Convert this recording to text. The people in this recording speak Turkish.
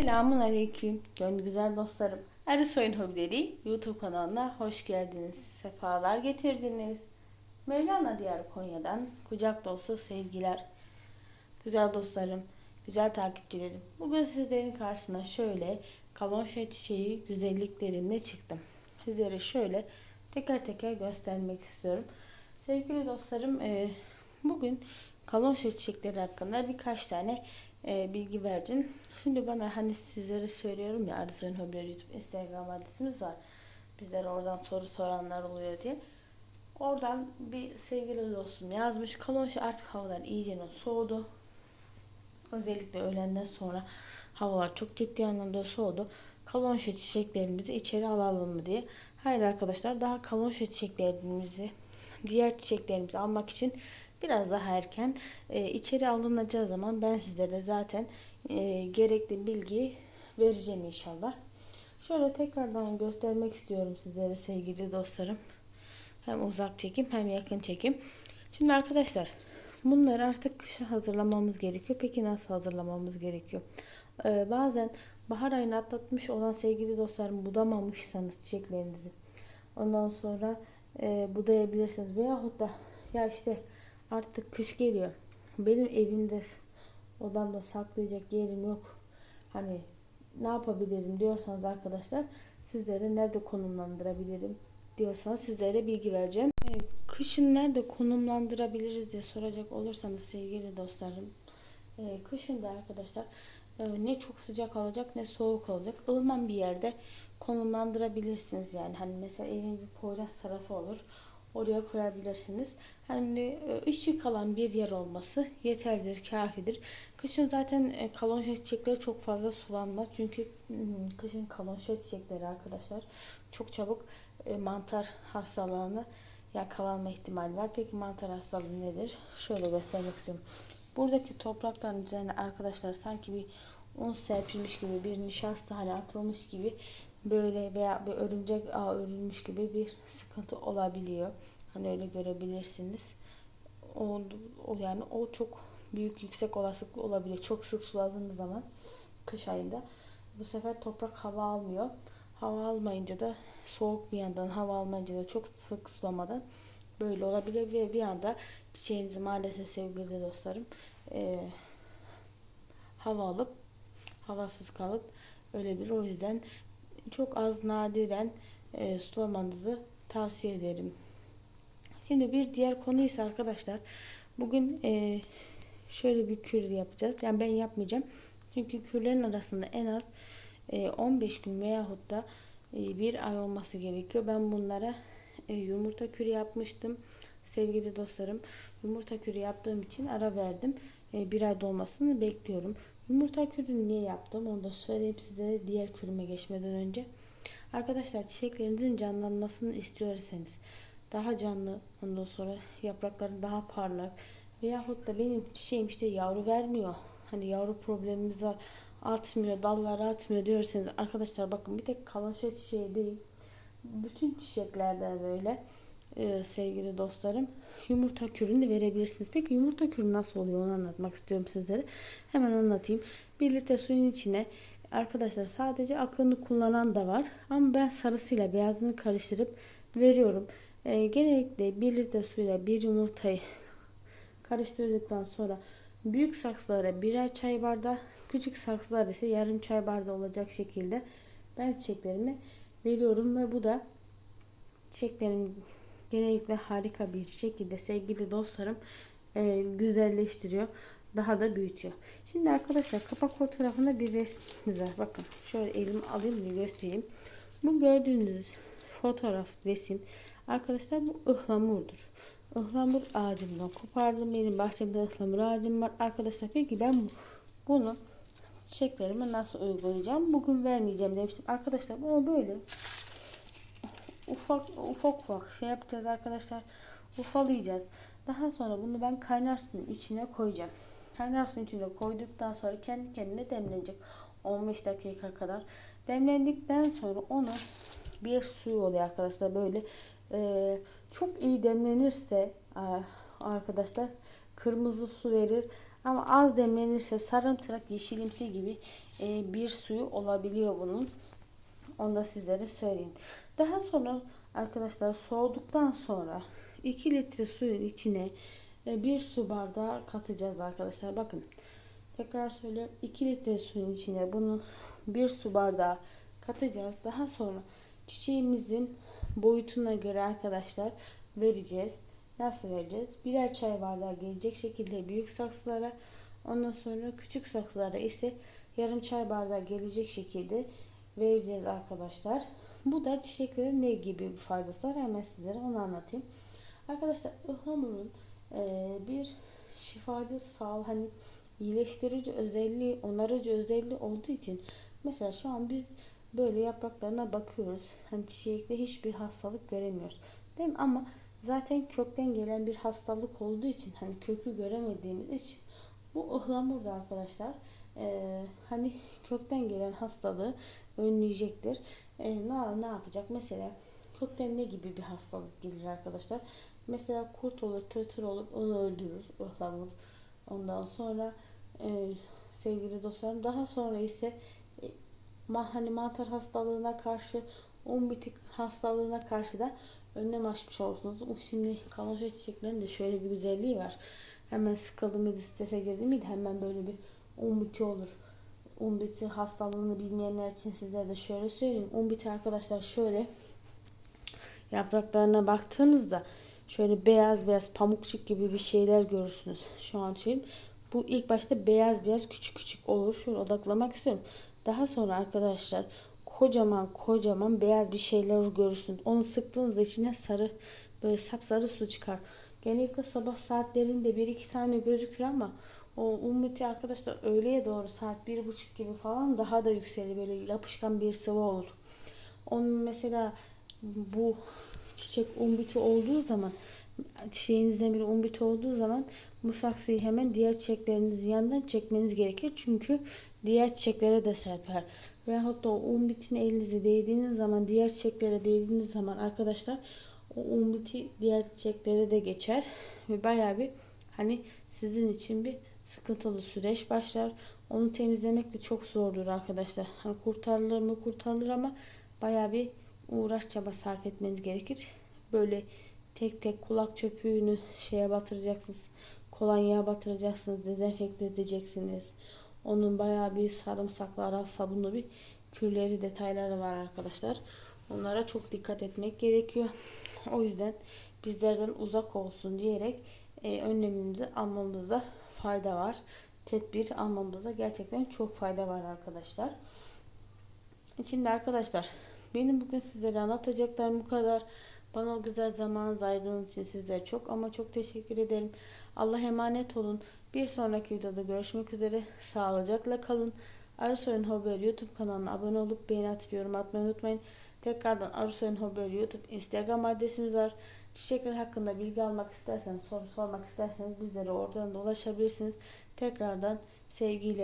Selamun Aleyküm. Gönlü güzel dostlarım. Arı Soyun Hobileri YouTube kanalına hoş geldiniz. Sefalar getirdiniz. Mevlana Diyar Konya'dan kucak dolusu sevgiler. Güzel dostlarım, güzel takipçilerim. Bugün sizlerin karşısına şöyle kalonşa çiçeği güzelliklerimle çıktım. Sizlere şöyle teker teker göstermek istiyorum. Sevgili dostlarım, e, bugün kalonşa çiçekleri hakkında birkaç tane e, bilgi verdim. Şimdi bana hani sizlere söylüyorum ya Arızların Hobileri YouTube Instagram adresimiz var. Bizlere oradan soru soranlar oluyor diye. Oradan bir sevgili dostum yazmış. Kalonşa artık havalar iyice soğudu. Özellikle öğlenden sonra havalar çok ciddi anlamda soğudu. Kalonşa çiçeklerimizi içeri alalım mı diye. Hayır arkadaşlar daha kalonşa çiçeklerimizi diğer çiçeklerimizi almak için biraz daha erken e, içeri alınacağı zaman ben sizlere zaten e, gerekli bilgi vereceğim inşallah. Şöyle tekrardan göstermek istiyorum sizlere sevgili dostlarım. Hem uzak çekim hem yakın çekim. Şimdi arkadaşlar bunları artık kışa hazırlamamız gerekiyor. Peki nasıl hazırlamamız gerekiyor? Ee, bazen bahar ayını atlatmış olan sevgili dostlarım budamamışsanız çiçeklerinizi ondan sonra e, budayabilirsiniz veyahut da ya işte artık kış geliyor. Benim evimde odamda saklayacak yerim yok. Hani ne yapabilirim diyorsanız arkadaşlar sizlere nerede konumlandırabilirim diyorsanız sizlere bilgi vereceğim. Evet, kışın nerede konumlandırabiliriz diye soracak olursanız sevgili dostlarım. E, kışın da arkadaşlar e, ne çok sıcak olacak ne soğuk olacak. ılıman bir yerde konumlandırabilirsiniz yani. Hani mesela evin bir poyraz tarafı olur oraya koyabilirsiniz. Hani e, ışık alan bir yer olması yeterlidir, kafidir. Kışın zaten e, kalonşa çiçekleri çok fazla sulanmaz. Çünkü hmm, kışın kalonşa çiçekleri arkadaşlar çok çabuk e, mantar hastalığına yakalanma ihtimali var. Peki mantar hastalığı nedir? Şöyle göstermek istiyorum. Buradaki toprakların üzerine arkadaşlar sanki bir un serpilmiş gibi bir nişasta hani atılmış gibi böyle veya bir örümcek ağ örülmüş gibi bir sıkıntı olabiliyor. Hani öyle görebilirsiniz. O, o yani o çok büyük yüksek olasılıklı olabilir. Çok sık suladığınız zaman kış ayında bu sefer toprak hava almıyor. Hava almayınca da soğuk bir yandan hava almayınca da çok sık sulamadan böyle olabilir ve bir anda çiçeğinizi maalesef sevgili dostlarım e, hava alıp havasız kalıp ölebilir. O yüzden çok az nadiren e, sulamanızı tavsiye ederim. Şimdi bir diğer konu ise arkadaşlar bugün e, şöyle bir kür yapacağız. Yani ben yapmayacağım. Çünkü kürlerin arasında en az e, 15 gün veyahut da e, bir ay olması gerekiyor. Ben bunlara e, yumurta kürü yapmıştım. Sevgili dostlarım yumurta kürü yaptığım için ara verdim. E, bir ay dolmasını bekliyorum. Yumurta kürünü niye yaptım onu da söyleyeyim size diğer kürüme geçmeden önce. Arkadaşlar çiçeklerinizin canlanmasını istiyorsanız daha canlı ondan sonra yaprakları daha parlak veyahut da benim çiçeğim işte yavru vermiyor. Hani yavru problemimiz var atmıyor dalları atmıyor diyorsanız arkadaşlar bakın bir tek kalaşa çiçeği değil bütün çiçeklerde böyle e, sevgili dostlarım yumurta kürünü verebilirsiniz. Peki yumurta kürü nasıl oluyor onu anlatmak istiyorum sizlere. Hemen anlatayım. 1 litre suyun içine arkadaşlar sadece akını kullanan da var. Ama ben sarısıyla beyazını karıştırıp veriyorum. E, genellikle 1 litre suyla bir yumurtayı karıştırdıktan sonra büyük saksılara birer çay bardağı, küçük saksılar ise yarım çay bardağı olacak şekilde ben çiçeklerimi veriyorum ve bu da çiçeklerim genellikle harika bir şekilde sevgili dostlarım e, güzelleştiriyor. Daha da büyütüyor. Şimdi arkadaşlar kapak fotoğrafında bir resmimiz var. Bakın şöyle elimi alayım diye göstereyim. Bu gördüğünüz fotoğraf resim arkadaşlar bu ıhlamurdur. Ihlamur ağacımdan kopardım. Benim bahçemde ıhlamur ağacım var. Arkadaşlar peki ben bunu çiçeklerime nasıl uygulayacağım? Bugün vermeyeceğim demiştim. Arkadaşlar bunu böyle ufak ufak ufak şey yapacağız arkadaşlar. Ufalayacağız. Daha sonra bunu ben kaynar suyun içine koyacağım. Kaynar suyun içine koyduktan sonra kendi kendine demlenecek. 15 dakika kadar. Demlendikten sonra onu bir suyu oluyor arkadaşlar. Böyle e, çok iyi demlenirse e, arkadaşlar kırmızı su verir. Ama az demlenirse sarımtırak yeşilimsi gibi e, bir suyu olabiliyor bunun. Onu da sizlere söyleyeyim. Daha sonra arkadaşlar soğuduktan sonra 2 litre suyun içine e, bir su bardağı katacağız arkadaşlar. Bakın tekrar söylüyorum 2 litre suyun içine bunu bir su bardağı katacağız. Daha sonra çiçeğimizin boyutuna göre arkadaşlar vereceğiz. Nasıl vereceğiz? Birer çay bardağı gelecek şekilde büyük saksılara ondan sonra küçük saksılara ise yarım çay bardağı gelecek şekilde vereceğiz arkadaşlar. Bu da çiçeklere ne gibi bir faydası var hemen sizlere onu anlatayım. Arkadaşlar ıhlamurun e, bir şifacı sağ hani iyileştirici özelliği, onarıcı özelliği olduğu için mesela şu an biz böyle yapraklarına bakıyoruz. Hani çiçekte hiçbir hastalık göremiyoruz. Değil mi? Ama zaten kökten gelen bir hastalık olduğu için hani kökü göremediğimiz için bu ıhlamur da arkadaşlar e, hani kökten gelen hastalığı önleyecektir. E, ne, ne yapacak? Mesela kökten ne gibi bir hastalık gelir arkadaşlar? Mesela kurt olur, tırtır olur, onu öldürür ıhlamur. Ondan sonra e, sevgili dostlarım daha sonra ise e, hani mantar hastalığına karşı un bitik hastalığına karşı da önlem açmış olursunuz. Şimdi kaloşa çiçeklerinin de şöyle bir güzelliği var. Hemen sıkıldım mıydı strese girdim miydi hemen böyle bir un biti olur. Un biti hastalığını bilmeyenler için sizlere de şöyle söyleyeyim. Un biti arkadaşlar şöyle yapraklarına baktığınızda şöyle beyaz beyaz pamukçuk gibi bir şeyler görürsünüz. Şu an için bu ilk başta beyaz beyaz küçük küçük olur. Şöyle odaklamak istiyorum. Daha sonra arkadaşlar kocaman kocaman beyaz bir şeyler görürsünüz. Onu sıktığınızda içine sarı böyle sapsarı su çıkar. Genellikle sabah saatlerinde bir iki tane gözükür ama o ummeti arkadaşlar öğleye doğru saat bir buçuk gibi falan daha da yükselir. Böyle yapışkan bir sıvı olur. Onun mesela bu çiçek umbiti olduğu zaman çiçeğinizden bir umbiti olduğu zaman bu saksıyı hemen diğer çiçeklerinizin yanından çekmeniz gerekir. Çünkü diğer çiçeklere de serper. Veyahut da o umbitin elinize değdiğiniz zaman diğer çiçeklere değdiğiniz zaman arkadaşlar o umbiti diğer çiçeklere de geçer. Ve bayağı bir hani sizin için bir sıkıntılı süreç başlar. Onu temizlemek de çok zordur arkadaşlar. Hani kurtarılır mı kurtarılır ama bayağı bir uğraş çaba sarf etmeniz gerekir. Böyle tek tek kulak çöpüğünü şeye batıracaksınız. Kolonyaya batıracaksınız. Dezenfekte edeceksiniz. Onun bayağı bir sarımsaklı Arap sabunlu bir kürleri detayları var arkadaşlar. Onlara çok dikkat etmek gerekiyor. O yüzden bizlerden uzak olsun diyerek e, önlemimizi almamızda fayda var. Tedbir almamızda gerçekten çok fayda var arkadaşlar. Şimdi arkadaşlar benim bugün sizlere anlatacaklarım bu kadar. Bana o güzel zaman ayırdığınız için sizlere çok ama çok teşekkür ederim. Allah emanet olun. Bir sonraki videoda görüşmek üzere. Sağlıcakla kalın. Arısoy'un Hobileri YouTube kanalına abone olup beğeni atıp yorum atmayı unutmayın. Tekrardan Arısoy'un Hobileri YouTube Instagram adresimiz var. Çiçekler hakkında bilgi almak isterseniz, soru sormak isterseniz bizlere oradan da ulaşabilirsiniz. Tekrardan sevgiyle